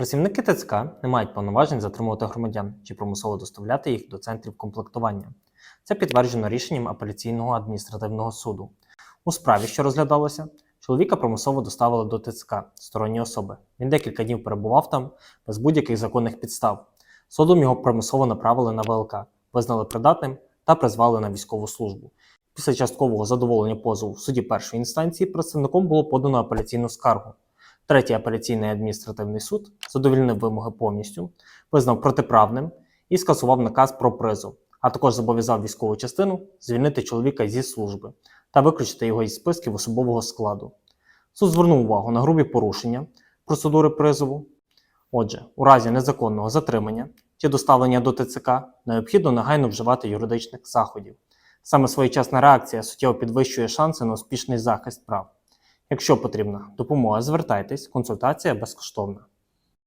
Працівники ТЦК не мають повноважень затримувати громадян чи примусово доставляти їх до центрів комплектування. Це підтверджено рішенням апеляційного адміністративного суду. У справі, що розглядалося, чоловіка примусово доставили до ТЦК сторонні особи. Він декілька днів перебував там без будь-яких законних підстав. Судом його примусово направили на ВЛК, визнали придатним та призвали на військову службу. Після часткового задоволення позову в суді першої інстанції представником було подано апеляційну скаргу. Третій апеляційний адміністративний суд задовільнив вимоги повністю, визнав протиправним і скасував наказ про призов, а також зобов'язав військову частину звільнити чоловіка зі служби та виключити його із списків особового складу. Суд звернув увагу на грубі порушення процедури призову. Отже, у разі незаконного затримання чи доставлення до ТЦК необхідно негайно вживати юридичних заходів. Саме своєчасна реакція суттєво підвищує шанси на успішний захист прав. Якщо потрібна допомога, звертайтесь, консультація безкоштовна.